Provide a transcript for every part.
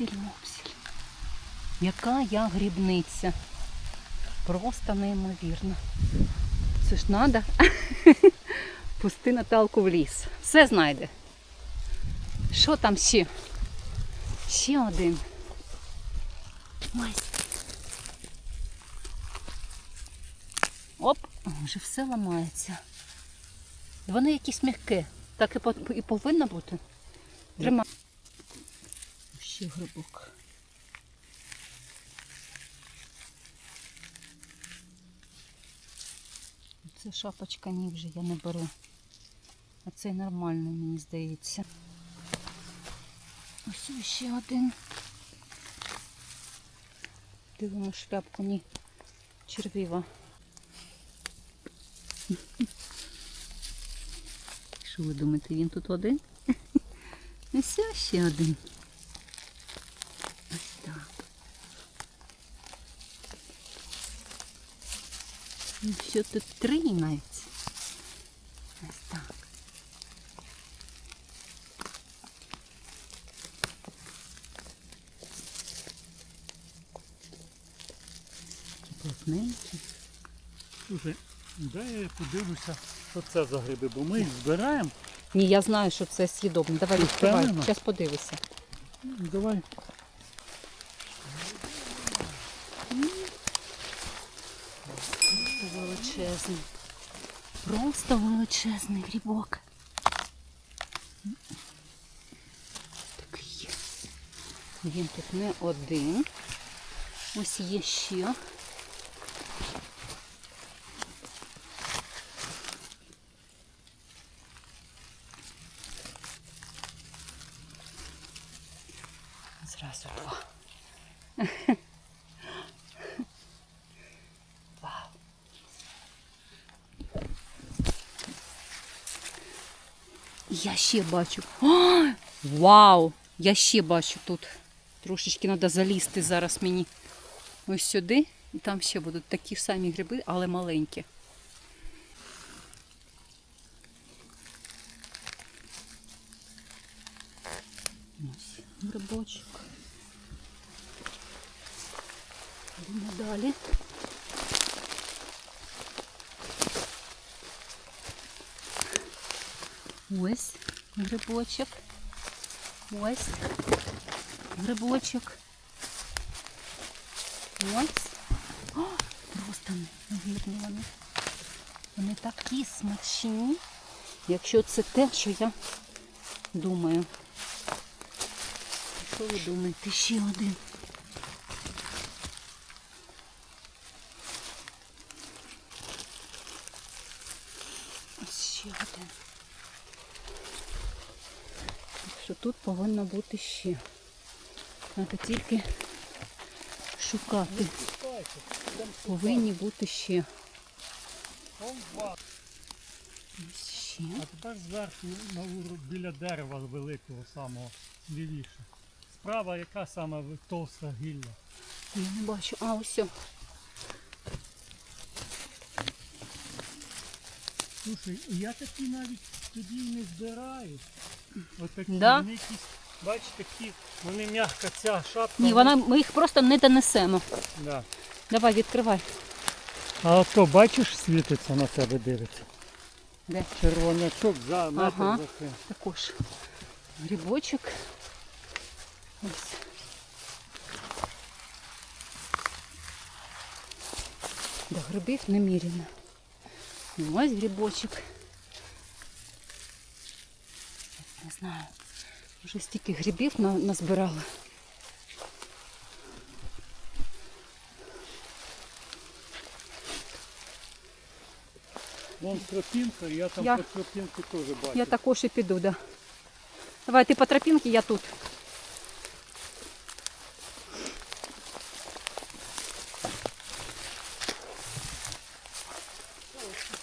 Мопсіль. Яка я грібниця. Просто неймовірно. Це ж треба пусти Наталку в ліс. Все знайде. Що там ще? Ще один. Ой. Оп, вже все ламається. Вони якісь м'яке. Так і повинно бути. Тримай. Ще грибок. Це шапочка ні вже я не беру. А цей нормальний, мені здається. Ось ще один. Дивимо шляпку, ні. Червіва. Що ви думаєте, він тут один? Ось ще один. І що тут три навіть. Ось так. Такі плотненькі. Слушай, дай я подивлюся, що це за гриби, бо ми їх збираємо. Ні, я знаю, що це съїдобне. Давай відкривай. впевнена? Зараз подивися. Давай. Просто величезний. Просто величезний грибок. Такий. Він тут не один. Ось є ще. Зразу два. Вау. Я ще бачу. О, вау! Я ще бачу тут. Трошечки треба залізти зараз мені ось сюди. І там ще будуть такі самі гриби, але маленькі. Ось грибочок. Йдемо далі. Ось грибочок. Ось грибочок. Ось. О, просто невірні вони. Вони такі смачні, якщо це те, що я думаю. Що ви думаєте? Ще один. Ось ще один. Так що тут повинно бути ще. Треба тільки шукати. Повинні бути ще. Ось ще. А тепер зверху на ур- біля дерева великого самого лівіше. Справа яка сама ви- товста гілля? Я не бачу. А, ось. Слушай, я такі навіть тоді не збираю. Ось такі, Да? вони якісь, бач, такі, вони м'яка ця шапка. Ні, вона, ми їх просто не донесемо. Да. Давай, відкривай. А ото бачиш, світиться на тебе дивиться. Де? Червонячок за метр Ага. за цим. Також грибочок. Ось. До грибів неміряно. Ну, Ось грибочок. Не знаю. Вже стільки грибів на- назбирала. Вон тропінка, я там Я- по тропінці теж бачу. Я також і піду, да. Давай, ти по тропінці, я тут.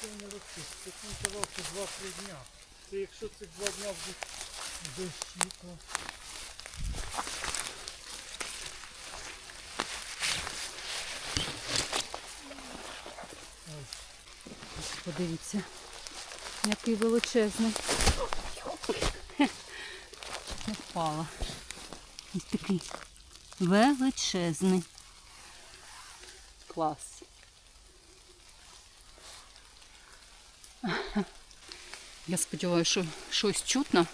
Він казав, що два-три дня. Це якщо цих два дня будуть дощі, то... Подивіться, який величезний. Не впала. Ось такий величезний. Клас. Я сподіваюся, що щось чутно,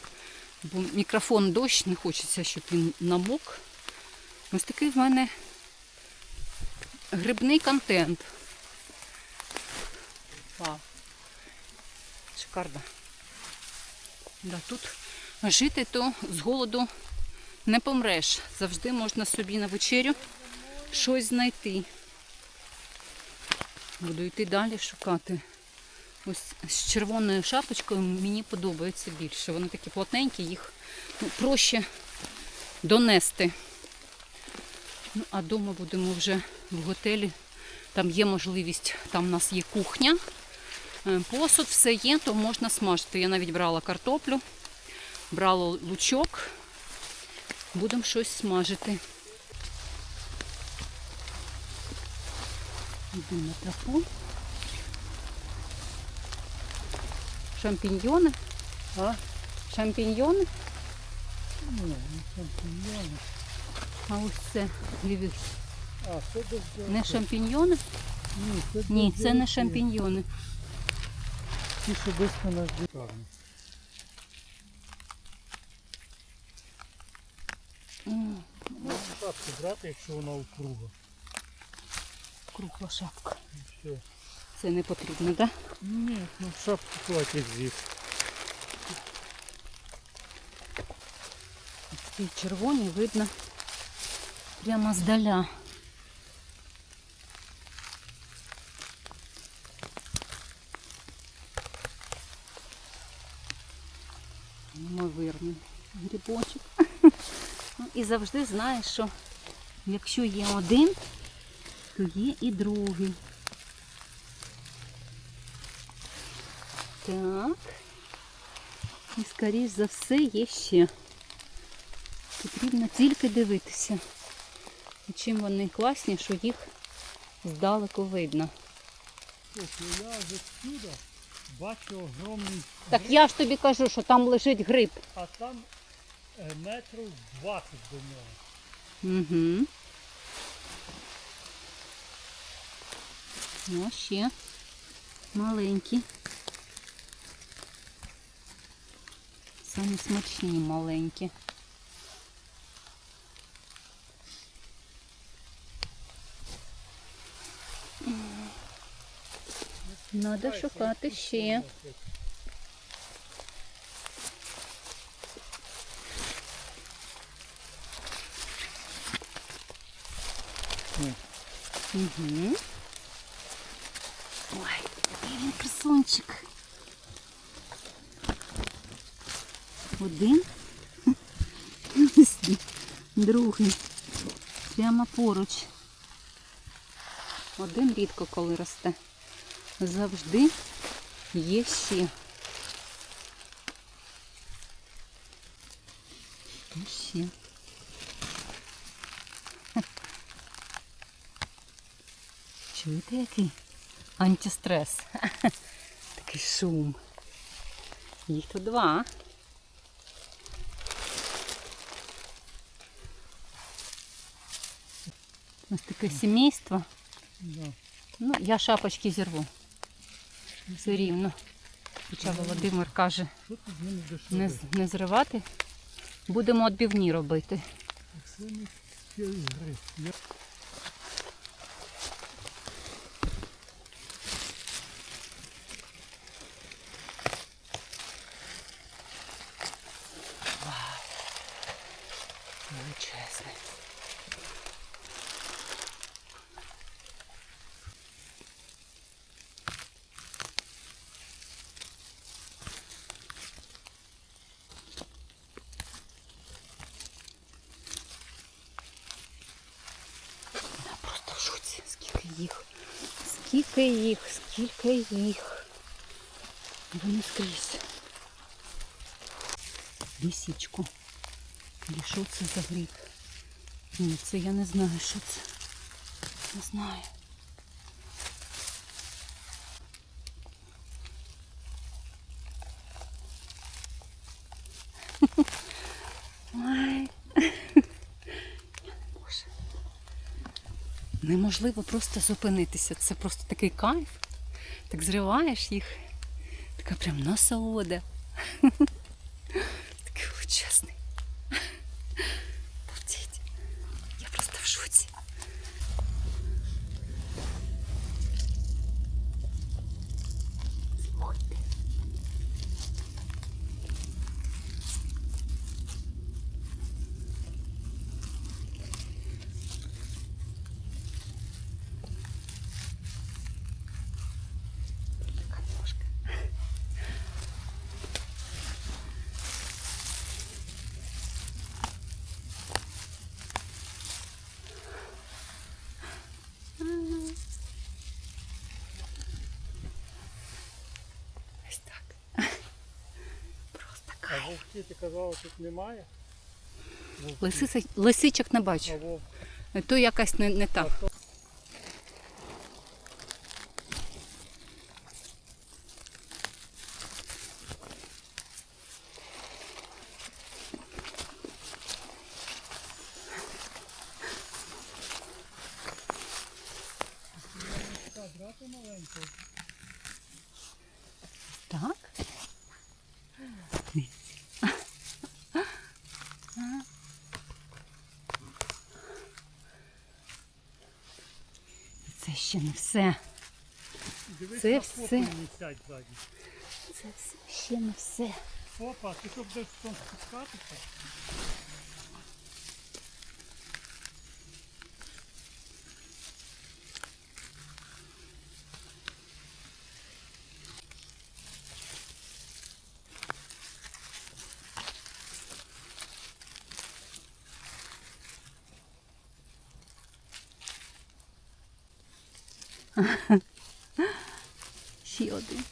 бо мікрофон дощ, не хочеться, щоб він намок. Ось такий в мене грибний контент. Вау. Шикарно. Да, тут жити то з голоду не помреш. Завжди можна собі на вечерю щось знайти. Буду йти далі шукати. Ось з червоною шапочкою мені подобається більше. Вони такі плотненькі, їх ну, проще донести. Ну, а вдома будемо вже в готелі. Там є можливість, там у нас є кухня. Е, Посуд, все є, то можна смажити. Я навіть брала картоплю, брала лучок. Будемо щось смажити. Йду на тропу. Шампіньйони. А? Шампіньйони. Ні, не шампіньйони. А ось це дивіться, А, це до- не шампіньйони? Ні, це Ні, це не шампіньйони. Ті, що десь на нас дикарні. М, Можна шапку брати, якщо вона округа. Кругла шапка. І все. Це не потрібно, так? Ні, ну шапку платять звідси. Ці червоні видно прямо здаля. Неймовірний грибочок. Ну, і завжди знаєш, що якщо є один, то є і другий. Так. І скоріш за все є ще. Потрібно тільки дивитися. І чим вони класні, що їх здалеку видно. Слухай, я вже сюди бачу огромний Так гриб, я ж тобі кажу, що там лежить гриб. а там е, метрів 20 до нього. Угу. Ну, ще маленькі. Самі смачні маленькі. Надо шукати ще. Угу. Ой, який він красунчик. Один. Другий. Прямо поруч. Один рідко коли росте. Завжди є ще. Ще. Чуєте який? Антистрес. Такий шум. Їх тут два. Ось таке сімейство. Да. Ну, я шапочки зірву. Все рівно. Хоча Володимир каже, не, не зривати. Будемо відбивні робити. Це не цілий гриб. Я... Величезний. Я просто в шоці, скільки їх. Скільки їх, скільки їх. Вони скрізь. Лісічку. І що це за гриб? Ні, це я не знаю, що це. Не знаю. Неможливо просто зупинитися. Це просто такий кайф. Так зриваєш їх. Така прям насолода. Такий величезний. Обалдеть. Я просто в шоці. Слухайте. Така ножка. Ось так. Просто А кайф. Вовки ти казала, тут немає? Лисичок не А бачу. вовк То якась не, не. Так, брати маленьку. Так. Це ще не все. Дивись, Це все. не сядь. Це все ще не все. Опа, ти щоб десь в спускатися? Ще один.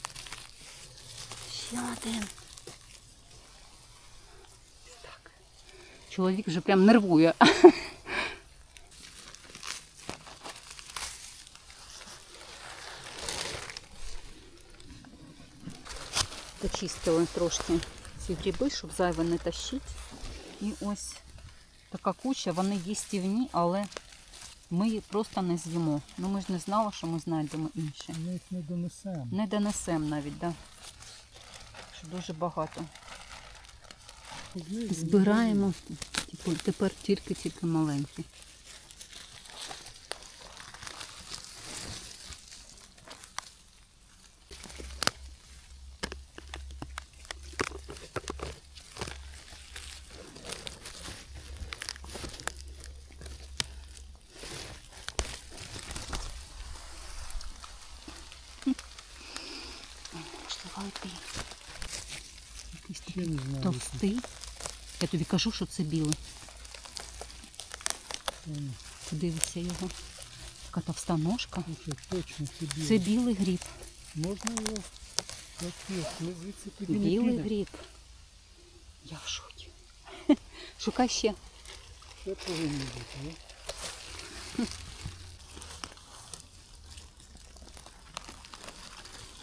Ще один. Так. Чоловік вже прям нервує. Почистили трошки ці гриби, щоб зайве не тащити. І ось така куча, вони їстівні, але ми її просто не з'їмо. Ну ми ж не знали, що ми знайдемо інше. Ми їх не донесемо. Не донесемо навіть, так. Да. Що дуже багато. Збираємо типу, тепер тільки-тільки маленькі. Можливо, йти. Якийсь Ще не знаю. товстий. Я тобі кажу, що це білий. М, Подивіться його. Така товста ножка. Точно, це білий. Це гріб. Можна його не Білий гріб. Я в шокі. Шукай ще. Це повинно бути, ні?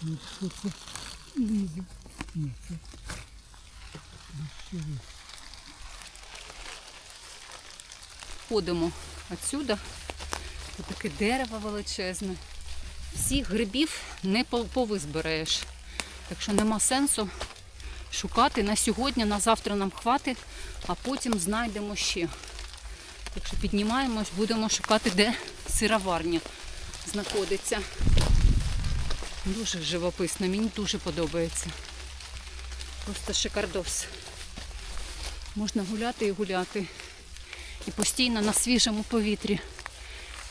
Ну що це? Лізе. Ні, це. Дощовий. Ходимо отсюда. Тут таке дерево величезне. Всіх грибів не повизбираєш. Так що нема сенсу шукати на сьогодні, на завтра нам хватить, а потім знайдемо ще. Так що піднімаємось, будемо шукати, де сироварня знаходиться. Дуже живописно, мені дуже подобається. Просто шикардос. Можна гуляти і гуляти. І постійно на свіжому повітрі.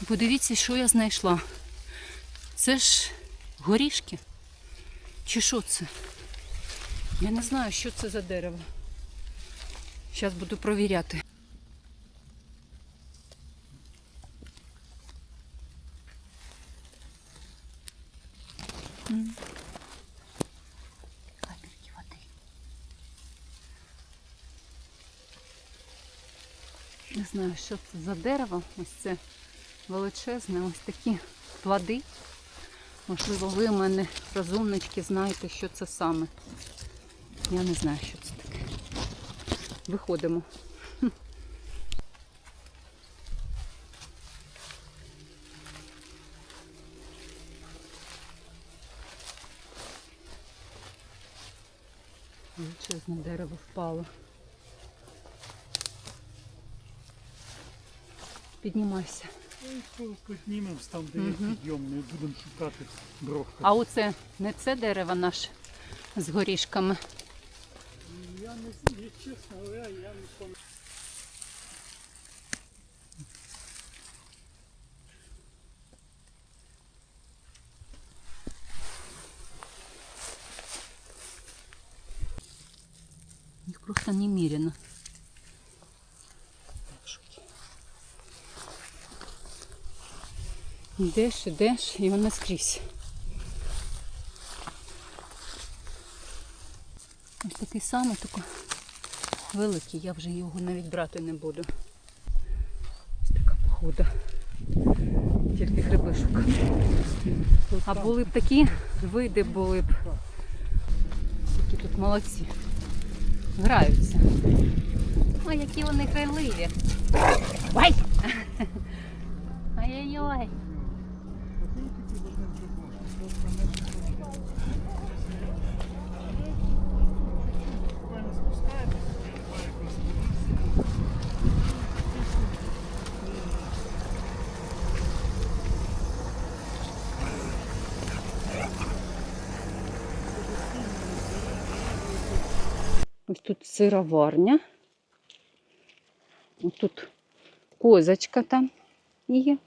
Подивіться, що я знайшла. Це ж горішки. Чи що це? Я не знаю, що це за дерево. Зараз буду провіряти. знаю, що це за дерево. Ось це величезне, ось такі плоди. Можливо, ви в мене розумнички знаєте, що це саме. Я не знаю, що це таке. Виходимо. Величезне дерево впало. Піднімайся. Ну, Піднімемось там, де є підйом, не будемо шукати дров. А оце не це дерево наше з горішками. Я не знаю, чесно говоря, я не пам'ятаю. Їх просто немерено. Йдеш, ідеш, і воно скрізь. Ось такий самий, тільки великий. Я вже його навіть брати не буду. Ось така похода. Тільки гриби шукати. А були б такі види були б. Які тут молодці. Граються. Ой, які вони грайливі. Ой! Ось тут сироварня. Ось тут козочка там є.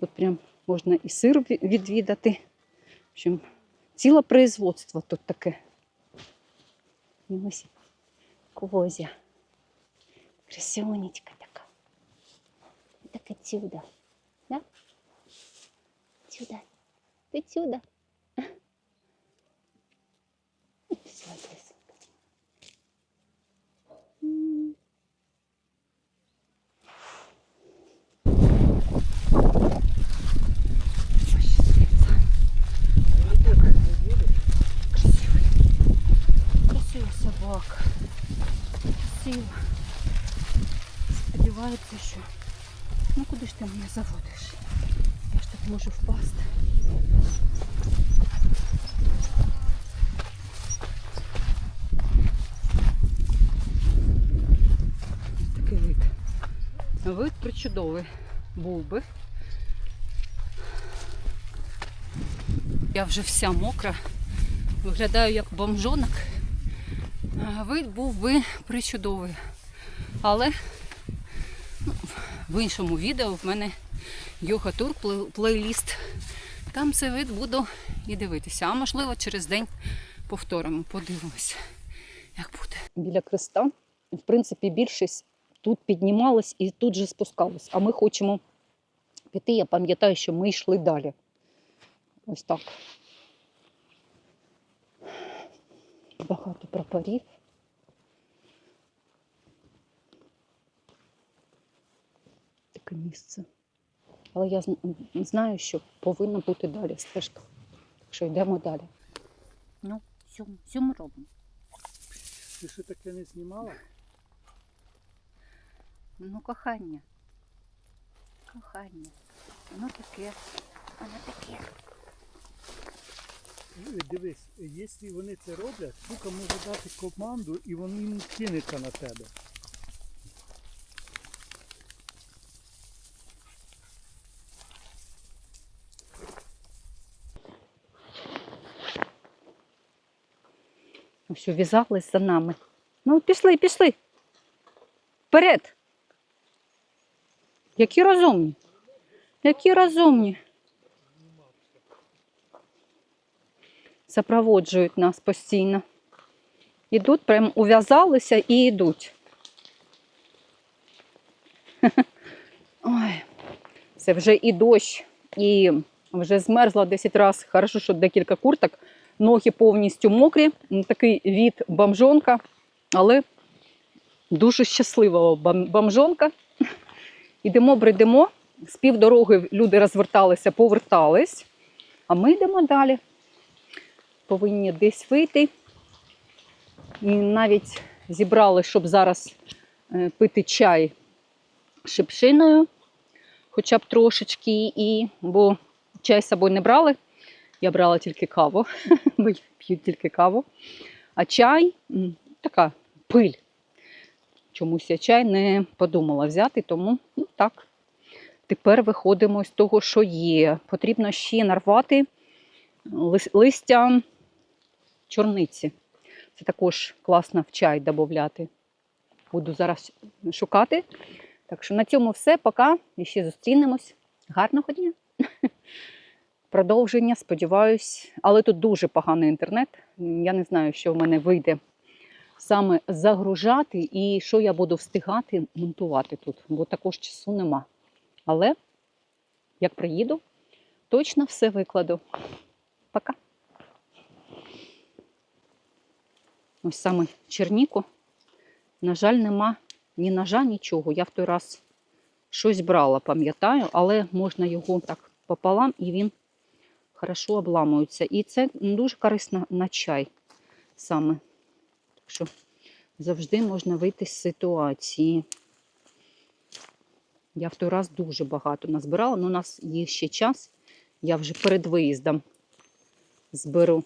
Тут прям можна і сир відвідати. В общем, ціле производство тут таке. І ось козя. Красивонечка така. Так отсюда. Да? Сюда. Ты сюда. Красиво. Сподівається, що. Ну куди ж ти мене заводиш? Я ж тут можу впасти. Такий вид. Вид причудовий був би. Я вже вся мокра, виглядаю як бомжонок. А Вид був би причудовий. Але ну, в іншому відео в мене йога-тур плейліст. Там цей вид буду і дивитися. А можливо, через день повторимо, подивимося, як буде. Біля креста, в принципі, більшість тут піднімалась і тут же спускалась. А ми хочемо піти. Я пам'ятаю, що ми йшли далі. Ось так. Багато прапорів. Таке місце. Але я знаю, що повинна бути далі стежка. Так що йдемо далі. Ну, що, що ми робимо? Ти ще таке не знімала? Ну, кохання. Кохання. Воно таке. Воно таке. Дивись, якщо вони це роблять, сука може дати команду і він кинеться на тебе. Що в'язались за нами. Ну, пішли, пішли. Вперед. Які розумні. Які розумні. Запроводжують нас постійно. Ідуть, прям ув'язалися і йдуть. Ой, це вже і дощ, і вже змерзла 10 разів. Хорошо, що декілька курток. Ноги повністю мокрі. Такий від бомжонка, але дуже щаслива бомжонка. Ідемо, бредемо. З півдороги люди розверталися, повертались. А ми йдемо далі. Повинні десь вийти. І навіть зібрали, щоб зараз е, пити чай шипшиною, хоча б трошечки, і, бо чай з собою не брали. Я брала тільки каву, бо я п'ю тільки каву. А чай така пиль. Чомусь я чай не подумала взяти, тому ну, так. Тепер виходимо з того, що є. Потрібно ще нарвати лис- листя чорниці. Це також класно в чай додати. Буду зараз шукати. Так що на цьому все. Пока. І ще зустрінемось. Гарного дня! Продовження, сподіваюсь. Але тут дуже поганий інтернет. Я не знаю, що в мене вийде саме загружати і що я буду встигати монтувати тут, бо також часу нема. Але як приїду, точно все викладу. Пока. Ось саме черніку. На жаль, нема ні ножа, нічого. Я в той раз щось брала, пам'ятаю, але можна його так пополам і він хорошо обламується. І це дуже корисно на чай саме. Так що завжди можна вийти з ситуації. Я в той раз дуже багато назбирала, але у нас є ще час. Я вже перед виїздом зберу.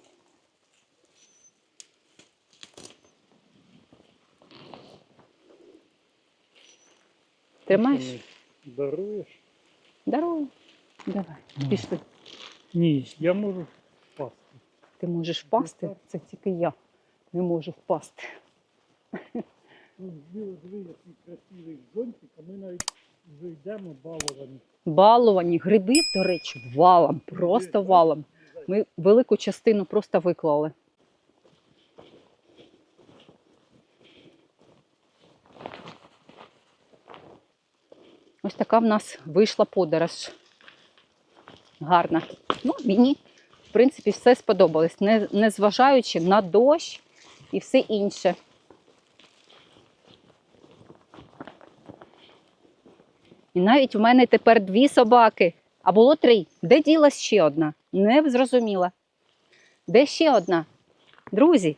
Тримаєш? Даруєш? Здорово. Давай, Ну. пішли. Ні, я можу впасти. Ти можеш впасти? Це тільки я не можу впасти. Ну, диви, диви, який красивий зонтик, а ми навіть вже йдемо баловані. Баловані гриби, до речі, валом, просто валом. Ми велику частину просто виклали. Ось така в нас вийшла подорож. Гарна. Ну, мені, в принципі, все сподобалось, не- незважаючи на дощ і все інше. І навіть в мене тепер дві собаки, а було три. Де ділась ще одна? Не зрозуміла. Де ще одна? Друзі.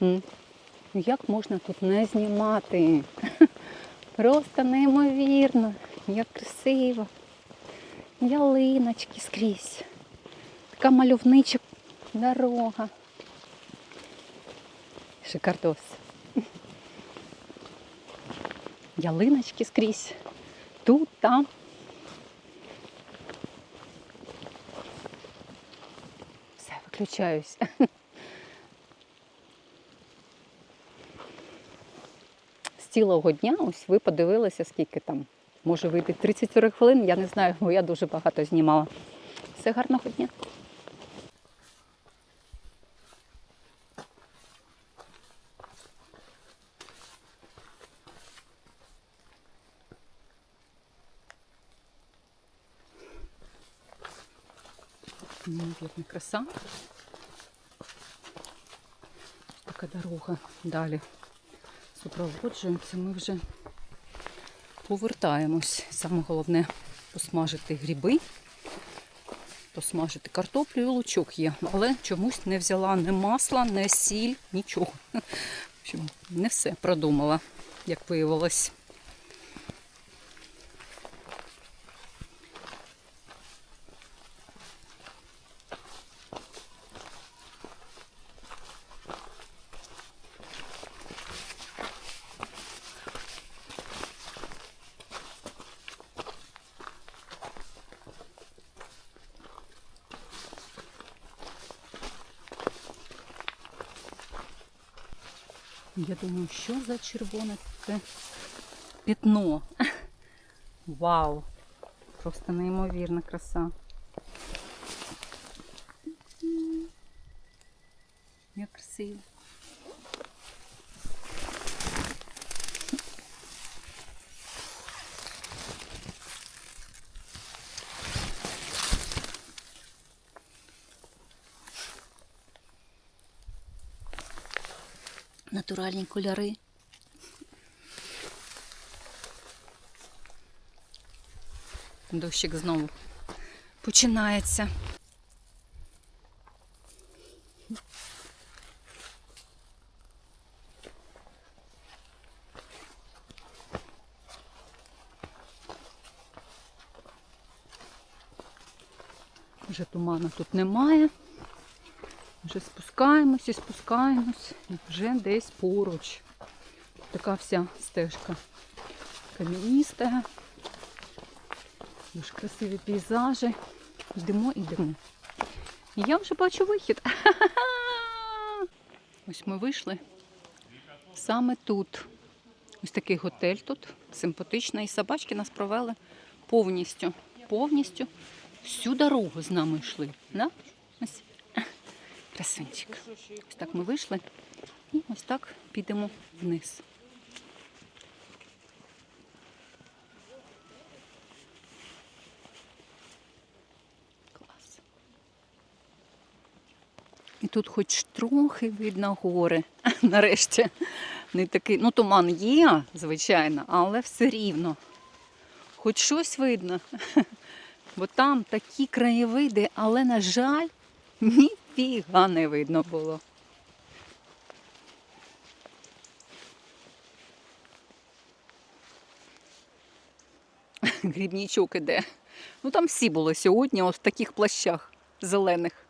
Ну, Як можна тут не знімати? Просто неймовірно, як красиво. Ялиночки скрізь. Така мальовнича дорога. Шикардос. ялиночки скрізь. Тут, там. Все, виключаюсь. цілого дня, ось ви подивилися, скільки там може вийти 30 хвилин, я не знаю, бо я дуже багато знімала. Все гарного дня. Неймовірна краса. Така дорога далі супроводжується. Ми вже повертаємось. Саме головне посмажити гриби, посмажити картоплю і лучок є. Але чомусь не взяла ні масла, ні сіль, нічого. Не все продумала, як виявилось. Я думаю, що за червоне це пятно. Вау! Просто неймовірна краса. Як красиво. Натуральні кольори. Дощик знову починається. Вже туману тут немає. Вже спускаємось і спускаємось. Вже десь поруч. Така вся стежка кам'яніста. Дуже красиві пейзажі. Йдемо, йдемо. Я вже бачу вихід. Ось ми вийшли. Саме тут. Ось такий готель тут, симпатичний. І собачки нас провели повністю. Повністю всю дорогу з нами йшли. Да? Ось. Красунчик. Ось так ми вийшли. І ось так підемо вниз. Клас. І тут хоч трохи видно гори. Нарешті. Не такий, ну туман є, звичайно, але все рівно. Хоч щось видно. Бо там такі краєвиди, але, на жаль, ніфіга не видно було. Грібнічок іде. Ну там всі були сьогодні, от в таких плащах зелених.